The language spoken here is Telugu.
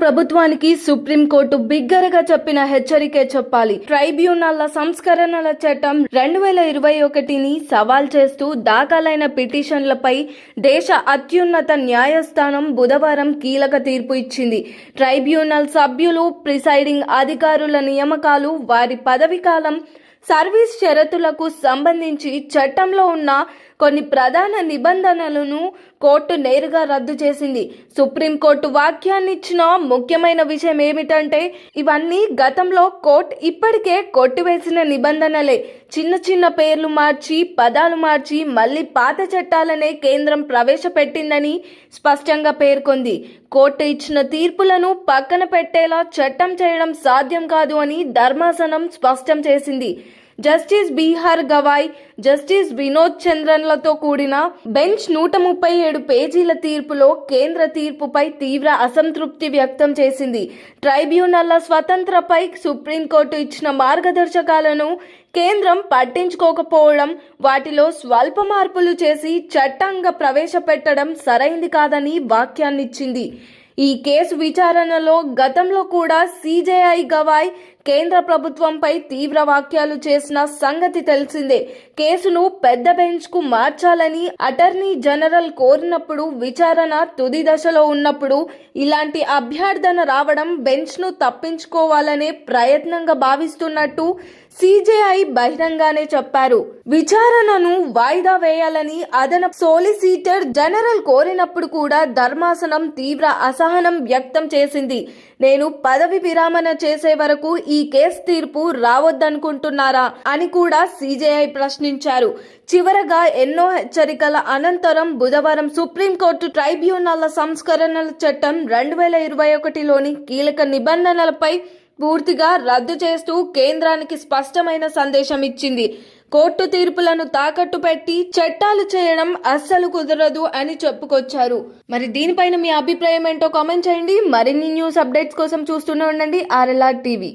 ప్రభుత్వానికి సుప్రీంకోర్టు బిగ్గరగా చెప్పిన హెచ్చరికే చెప్పాలి. ట్రైబ్యునల్ల సంస్కరణల చట్టం రెండు వేల ఇరవై ఒకటిని సవాల్ చేస్తూ దాఖలైన పిటిషన్లపై దేశ అత్యున్నత న్యాయస్థానం బుధవారం కీలక తీర్పు ఇచ్చింది. ట్రైబ్యునల్ సభ్యులు ప్రిసైడింగ్ అధికారుల నియామకాలు వారి పదవి కాలం సర్వీస్ షరతులకు సంబంధించి చట్టంలో ఉన్న కొన్ని ప్రధాన నిబంధనలను కోర్టు నేరుగా రద్దు చేసింది. సుప్రీంకోర్టు వాక్యాన్ని ఇచ్చిన ముఖ్యమైన విషయం ఏమిటంటే ఇవన్నీ గతంలో కోర్టు ఇప్పటికే కొట్టివేసిన నిబంధనలే. చిన్న చిన్న పేర్లు మార్చి పదాలు మార్చి మళ్ళీ పాత చట్టాలనే కేంద్రం ప్రవేశపెట్టిందని స్పష్టంగా పేర్కొంది. కోర్టు ఇచ్చిన తీర్పులను పక్కన పెట్టేలా చట్టం చేయడం సాధ్యం కాదు అని ధర్మాసనం స్పష్టం చేసింది. Justice B R Gavai justice Vinod చంద్రన్లతో కూడిన బెంచ్ నూట ముప్పై ఏడు పేజీల తీర్పులో కేంద్ర తీర్పుపై తీవ్ర అసంతృప్తి వ్యక్తం చేసింది. ట్రైబ్యునల్ల స్వతంత్రపై సుప్రీంకోర్టు ఇచ్చిన మార్గదర్శకాలను కేంద్రం పట్టించుకోకపోవడం వాటిలో స్వల్ప మార్పులు చేసి చట్టంగా ప్రవేశపెట్టడం సరైంది కాదని వాక్యాన్నిచ్చింది. ఈ కేసు విచారణలో గతంలో కూడా సీజేఐ గవాయ్ కేంద్ర ప్రభుత్వంపై తీవ్ర వ్యాఖ్యలు చేసిన సంగతి తెలిసిందే. కేసును పెద్ద బెంచ్కు మార్చాలని అటర్నీ జనరల్ కోరినప్పుడు విచారణ తుది దశలో ఉన్నప్పుడు ఇలాంటి అభ్యర్థన రావడం బెంచ్ను తప్పించుకోవాలనే ప్రయత్నంగా భావిస్తున్నట్టు సీజేఐ బహిరంగానే చెప్పారు. విచారణను వాయిదా వేయాలని అదన సోలిసిటర్ జనరల్ కోరినప్పుడు కూడా ధర్మాసనం తీవ్ర అసహనం వ్యక్తం చేసింది. నేను పదవి విరామణ చేసే వరకు ఈ కేసు తీర్పు రావద్దనుకుంటున్నారా అని కూడా సీజేఐ ప్రశ్నించారు. చివరగా ఎన్నో హెచ్చరికల అనంతరం బుధవారం సుప్రీంకోర్టు ట్రైబ్యునల్ల సంస్కరణల చట్టం రెండు వేల ఇరవై ఒకటిలోని కీలక నిబంధనలపై పూర్తిగా రద్దు చేస్తూ కేంద్రానికి స్పష్టమైన సందేశం ఇచ్చింది. కోర్టు తీర్పులను తాకట్టు పెట్టి చట్టాలు చేయడం అస్సలు కుదరదు అని చెప్పుకొచ్చారు. మరి దీనిపైన మీ అభిప్రాయం ఏంటో కామెంట్ చేయండి. మరిన్ని న్యూస్ అప్డేట్స్ కోసం చూస్తూనే ఉండండి. RLR TV.